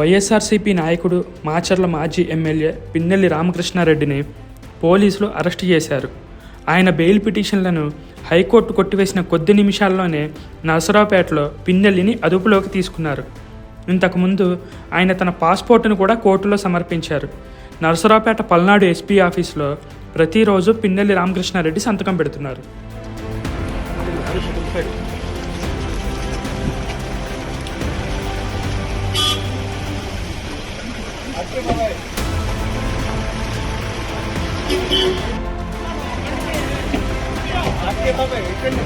వైఎస్ఆర్సీపీ నాయకుడు మాచర్ల మాజీ ఎమ్మెల్యే పిన్నెల్లి రామకృష్ణారెడ్డిని పోలీసులు అరెస్టు చేశారు. ఆయన బెయిల్ పిటిషన్లను హైకోర్టు కొట్టివేసిన కొద్ది నిమిషాల్లోనే నరసరావుపేటలో పిన్నెల్లిని అదుపులోకి తీసుకున్నారు. ఇంతకుముందు ఆయన తన పాస్పోర్టును కూడా కోర్టులో సమర్పించారు. నరసరావుపేట పల్నాడు ఎస్పీ ఆఫీసులో ప్రతిరోజు పిన్నెల్లి రామకృష్ణారెడ్డి సంతకం పెడుతున్నారు. ఆనంద్ చందు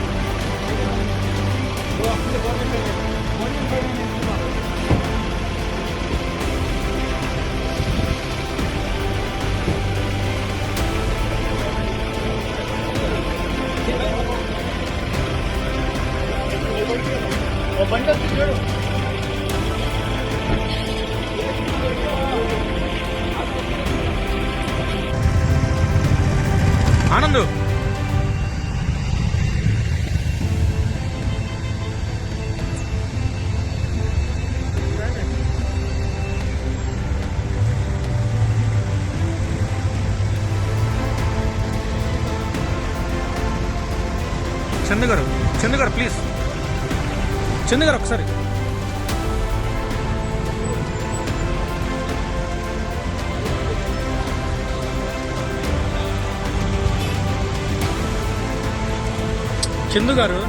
గారు చందు గారు ప్లీజ్ చందు గారు ఒకసారి చందు గారు